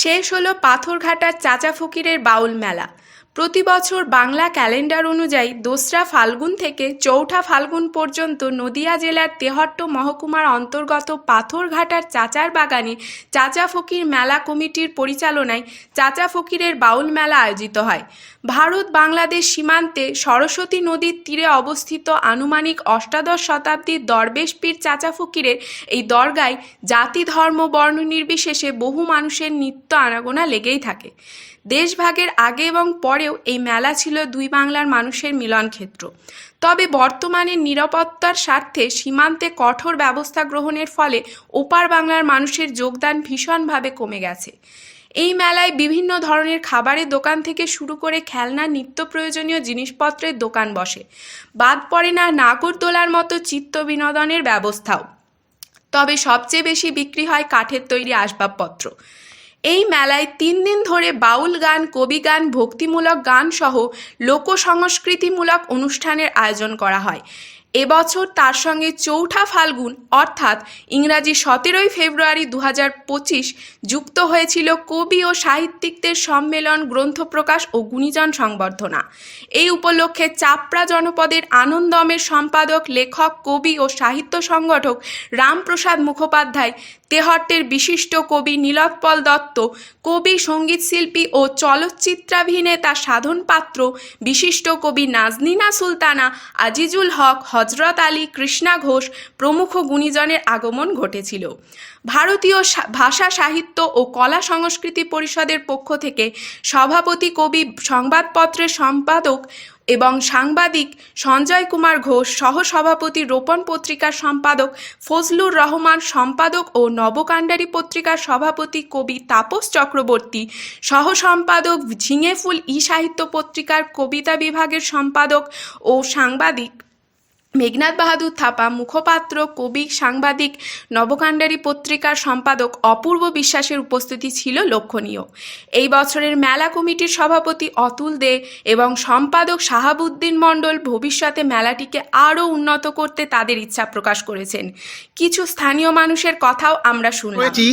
শেষ হলো পাথরঘাটার চাচা ফকিরের বাউল মেলা। প্রতি বছর বাংলা ক্যালেন্ডার অনুযায়ী দোসরা ফাল্গুন থেকে চৌঠা ফাল্গুন পর্যন্ত নদিয়া জেলার তেহট্ট মহকুমার অন্তর্গত পাথরঘাটার চাচার বাগানে চাচা ফকির মেলা কমিটির পরিচালনায় চাচা ফকিরের বাউল মেলা আয়োজিত হয়। ভারত বাংলাদেশ সীমান্তে সরস্বতী নদীর তীরে অবস্থিত আনুমানিক অষ্টাদশ শতাব্দীর দরবেশ পীর চাচা ফকিরের এই দরগায় জাতি ধর্ম বর্ণ নির্বিশেষে বহু মানুষের নিত্য আনাগোনা লেগেই থাকে। দেশভাগের আগে এবং পরেও এই মেলা ছিল দুই বাংলার মানুষের মিলন ক্ষেত্র তবে বর্তমানে নিরাপত্তার স্বার্থে সীমান্তে কঠোর ব্যবস্থা গ্রহণের ফলে ওপার বাংলার মানুষের যোগদান ভীষণভাবে কমে গেছে। এই মেলায় বিভিন্ন ধরনের খাবারের দোকান থেকে শুরু করে খেলনা, নিত্য প্রয়োজনীয় জিনিসপত্রের দোকান বসে। বাদ পড়ে না নাগরদোলার মতো চিত্ত বিনোদনের ব্যবস্থাও। তবে সবচেয়ে বেশি বিক্রি হয় কাঠের তৈরি আসবাবপত্র। এই মেলায় তিন দিন ধরে বাউল গান, কবি গান, ভক্তিমূলক গান সহ লোক সংস্কৃতিমূলক অনুষ্ঠানের আয়োজন করা হয়। এবছর তার সঙ্গে চৌঠা ফাল্গুন, অর্থাৎ ইংরাজি সতেরোই ফেব্রুয়ারি দু যুক্ত হয়েছিল কবি ও সাহিত্যিকদের সম্মেলন, গ্রন্থ প্রকাশ ও গুণীজন সংবর্ধনা। এই উপলক্ষে চাপড়া জনপদের আনন্দমের সম্পাদক, লেখক, কবি ও সাহিত্য সংগঠক রামপ্রসাদ মুখোপাধ্যায়, তেহট্টের বিশিষ্ট কবি নীলোৎপল দত্ত, কবি সংগীত শিল্পী ও চলচ্চিত্রাভিনেতা সাধন পাত্র, বিশিষ্ট কবি নাজনীনা সুলতানা, আজিজুল হক হজরত আলী কৃষ্ণা ঘোষ প্রমুখ গুণীজনের আগমন ঘটেছিল। ভারতীয় ভাষা সাহিত্য ও কলা সংস্কৃতি পরিষদের পক্ষ থেকে সভাপতি কবি সংবাদপত্রের সম্পাদক এবং সাংবাদিক সঞ্জয় কুমার ঘোষ, সহসভাপতি রোপণ পত্রিকার সম্পাদক ফজলুর রহমান, সম্পাদক ও নবকাণ্ডারী পত্রিকার সভাপতি কবি তাপস চক্রবর্তী সহ সম্পাদক ঝিঙেফুল ই সাহিত্য পত্রিকার কবিতা বিভাগের সম্পাদক ও সাংবাদিক মেঘনাথ বাহাদুর থাপা, মুখপাত্র, কবি, সাংবাদিক নবকাণ্ডারী পত্রিকার সম্পাদক অপূর্ব বিশ্বাসের উপস্থিতি ছিল লক্ষণীয়। এই বছরের মেলা কমিটির সভাপতি অতুল দে এবং সম্পাদক শাহাবুদ্দিন মণ্ডল ভবিষ্যতে মেলাটিকে আরও উন্নত করতে তাদের ইচ্ছা প্রকাশ করেছেন। কিছু স্থানীয় মানুষের কথাও আমরা রয়েছি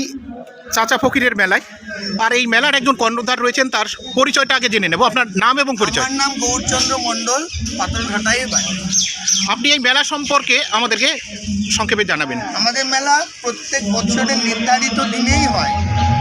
চাচা ফকিরের মেলায়। আর এই মেলার একজন কর্ণধার রয়েছেন তার পরিচয়টা আগে জেনে নেব। আপনার নাম এবং পরিচয়। আমার নাম গৌরচন্দ্র মণ্ডল পাতলঘাটায় বাড়ি। আপনি এই মেলা সম্পর্কে আমাদেরকে সংক্ষেপে জানাবেন। আমাদের মেলা প্রত্যেক বছরের নির্ধারিত দিনেই হয়।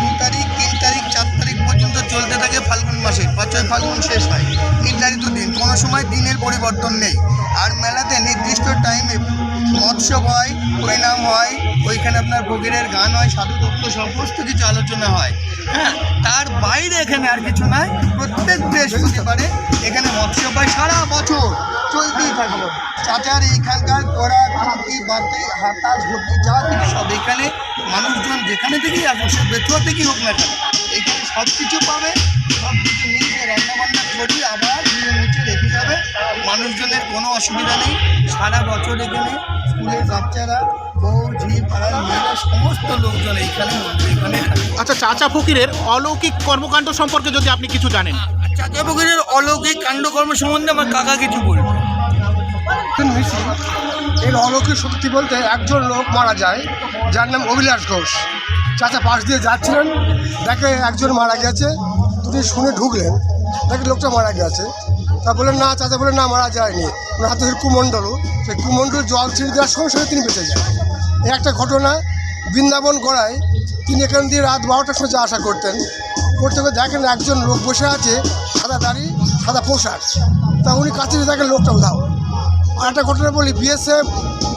দু তারিখ তিন তারিখ চার তারিখ পর্যন্ত চলতে থাকে ফাল্গুন মাসে। পাঁচই ফাল্গুন শেষ হয়। নির্ধারিত দিন। কোনো সময় দিনের পরিবর্তন নেই। আর মেলাতে নির্দিষ্ট টাইমে মৎস্য হয় পরিণাম হয় ওইখানে আপনার ফকিরের গান হয়, সাধু তত্ত্ব সমস্ত কিছু আলোচনা হয়। হ্যাঁ তার বাইরে এখানে আর কিছু নয় প্রত্যেক বৃহস্পতিবারে এখানে মৎস্য পায় সারা বছর। চলতেই থাকল চাচার এইখানকার কড়া খুঁটি বাতি হাতা ঝুঁকি যা কিছু সব এখানে মানুষজন যেখানে থেকেই আসুক, সে বেথুয়া থেকেই হোক না কেন, এখানে সব কিছু পাবে, সব কিছু নিজে রান্নাবান্না করি আবার ধুয়ে মুছে রেখে যাবে। মানুষজনের কোনো অসুবিধা নেই। সারা বছর এখানে স্কুলের বাচ্চারা বউ ঝি পাড়ার মেয়েরা সমস্ত লোকজন এইখানে এখানে আচ্ছা চাচা ফকিরের অলৌকিক কর্মকাণ্ড সম্পর্কে যদি আপনি কিছু জানেন। চাচা পুকুরের অলৌকিক কাণ্ডকর্ম সম্বন্ধে আমার কাকা কিছু বলবে। মিশি এর অলৌকিক শক্তি বলতে একজন লোক মারা যায় যার নাম অভিলাষ ঘোষ। চাচা পাশ দিয়ে যাচ্ছিলেন দেখে একজন মারা গেছে তিনি শুনে ঢুকলেন দেখে লোকটা মারা গেছে। তা বললেন না চাচা বলে না মারা যায়নি। ওনার হাতে ছিল কুমণ্ডলও সেই কুমণ্ডল জল ছিঁড়ে দেওয়ার সঙ্গে সঙ্গে তিনি বেঁচে যায় এই একটা ঘটনা বৃন্দাবন গড়ায়, তিনি এখান দিয়ে রাত বারোটার সময় যাওয়া আসা করতেন। করতে করতে দেখেন একজন লোক বসে আছে, সাদা দাড়ি, সাদা পোশাক। তা উনি কাছে দেখেন লোকটা উধাও। আর একটা ঘটনা বলি বিএসএফ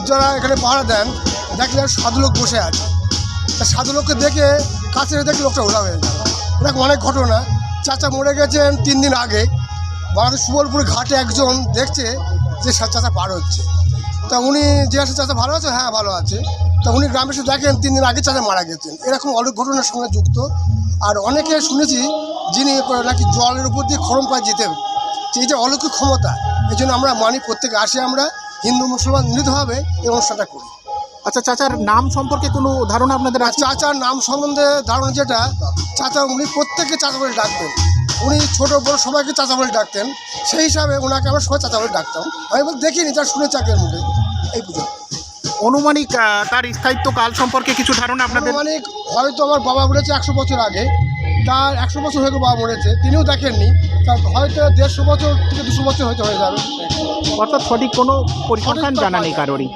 যারা এখানে পাহারা দেন, দেখলেন সাধু লোক বসে আছে। তা সাধু লোককে দেখে কাছে দেখে লোকটা ওলা হয়ে গেল। এরকম অনেক ঘটনা। চাচা মরে গেছেন তিন দিন আগে। বাংলাদেশ সুবলপুর ঘাটে একজন দেখছে যে চাচা পার হচ্ছে। তা উনি যে জিজ্ঞাসা চাচা ভালো আছে হ্যাঁ ভালো আছে। তা উনি গ্রামে এসে দেখেন তিন দিন আগে চাচা মারা গেছেন। এরকম অনেক ঘটনার সঙ্গে যুক্ত। আর অনেকে শুনেছি যিনি নাকি জলের উপর দিয়ে খরম পায় যেতেন এই যে অলৌকিক ক্ষমতা এই জন্য আমরা মানি প্রত্যেকে আসি আমরা হিন্দু মুসলমান মিলিতভাবে এই অনুষ্ঠানটা করি। আচ্ছা চাচার নাম সম্পর্কে কোনো ধারণা আপনাদের চাচার নাম সম্বন্ধে ধারণা যেটা চাচা উনি প্রত্যেককে চাচা বলে ডাকতেন। উনি ছোট বড় সবাইকে চাচা বলে ডাকতেন। সেই হিসাবে ওনাকে আমরা সবাই চাচা বলে ডাকতাম। আমি বলতে দেখিনি তার শুনে চাকের মুখে এই পুজো অনুমানিক তার স্থায়িত্ব কাল সম্পর্কে কিছু ধারণা আপনাদের? আনুমানিক হয়তো আমার বাবা বলেছে একশো বছর আগে। তার একশো বছর হয়তো বাবা মরেছে। তিনিও দেখেননি। তার হয়তো দেড়শো বছর থেকে দুশো বছর হয়তো হয়ে যাবে। অর্থাৎ সঠিক কোনো পরিসংখ্যান জানা নেই কারোরই।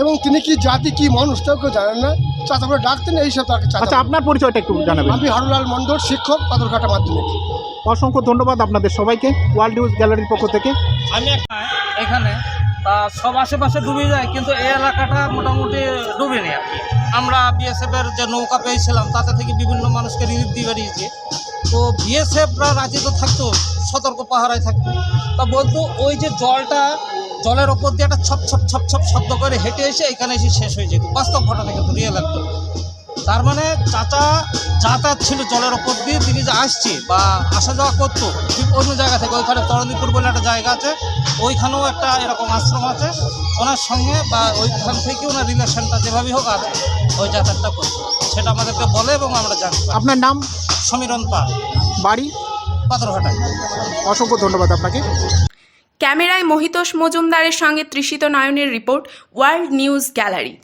এবং তিনি কি জাতি কি মানুষ তাও কেউ জানেন না। চাচা করে ডাকতেন এইসব তাকে চাচা আচ্ছা আপনার পরিচয়টা একটু জানাবেন। আমি হারুলাল মণ্ডল শিক্ষক পাথরঘাটা মাধ্যমিক। অসংখ্য ধন্যবাদ আপনাদের সবাইকে ওয়ার্ল্ড নিউজ গ্যালারির পক্ষ থেকে। আমি এখানে তা সব আশেপাশে ডুবে যায় কিন্তু এই এলাকাটা মোটামুটি ডুবেনি আর কি। আমরা বিএসএফ এর যে নৌকা পেয়েছিলাম তাতে থেকে বিভিন্ন মানুষকে রিলিফ দিয়ে বেরিয়েছে। তো বিএসএফরা রাজি তো থাকতো সতর্ক পাহারায় থাকতো। তা বলতো ওই যে জলটা জলের ওপর দিয়ে একটা ছপ ছপ ছপ ছপ শব্দ করে হেঁটে এসে এখানে এসে শেষ হয়ে যেত। বাস্তব ঘটনা কিন্তু রিয়েল একদম। তার মানে চাচা যাতায়াত ছিল জলের ওপর দিয়ে তিনি যে আসছে বা আসা যাওয়া করতো ঠিক অন্য জায়গা থেকে ওইখানে তরণীপুর বলে একটা জায়গা আছে ওইখানেও একটা এরকম আশ্রম আছে। ওনার সঙ্গে বা ওইখান থেকে ওনার রিলেশনটা যেভাবেই হোক আছে ওই যাতায়াতটা করতো। সেটা আমাদেরকে বলে এবং আমরা জানি আপনার নাম? সমীরণ পাল। বাড়ি? পাথরঘাটায় অসংখ্য ধন্যবাদ আপনাকে। ক্যামেরায় মহিতোষ মজুমদারের সঙ্গে তৃষিত নয়নের রিপোর্ট ওয়ার্ল্ড নিউজ গ্যালারি।